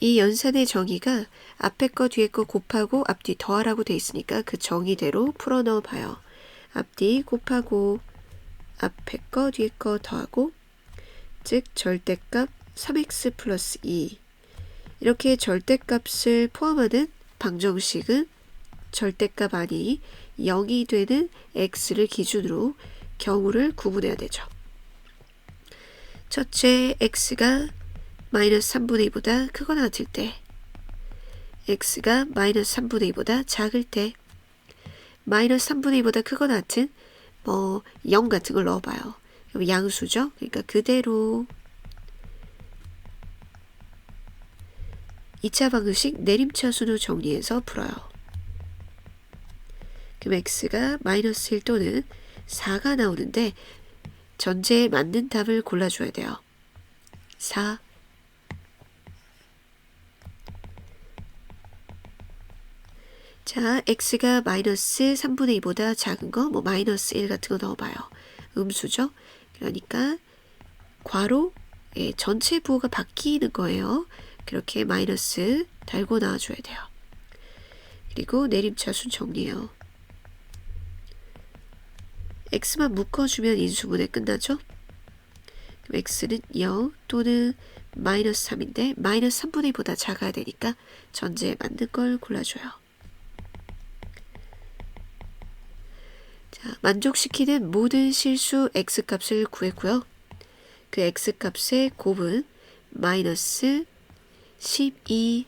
이 연산의 정의가 앞에 거 뒤에 거 곱하고 앞뒤 더하라고 돼 있으니까 그 정의대로 풀어 넣어 봐요. 앞뒤 곱하고 앞에 거 뒤에 거 더하고 즉 절대값 3x 플러스 2 이렇게 절대값을 포함하는 방정식은 절대값 아니 0이 되는 x를 기준으로 경우를 구분해야 되죠. 첫째 x가 마이너스 3분의 2보다 크거나 같을 때 x가 마이너스 3분의 2보다 작을 때 마이너스 3분의 2보다 크거나 같은 뭐 0 같은 걸 넣어봐요. 그럼 양수죠. 그러니까 그대로 2차 방정식 내림차순으로 정리해서 풀어요. 그럼 x가 마이너스 1 또는 4가 나오는데 전제에 맞는 답을 골라줘야 돼요. 4 자, x가 마이너스 3분의 2보다 작은 거, 뭐 마이너스 1 같은 거 넣어봐요. 음수죠? 그러니까 괄호 예, 전체 부호가 바뀌는 거예요. 그렇게 마이너스 달고 나와줘야 돼요. 그리고 내림차순 정리해요. x만 묶어주면 인수분해 끝나죠? 그럼 x는 0 또는 마이너스 3인데 마이너스 3분의 2보다 작아야 되니까 전제에 맞는 걸 골라줘요. 만족시키는 모든 실수 x값을 구했고요. 그 x값의 곱은 마이너스 12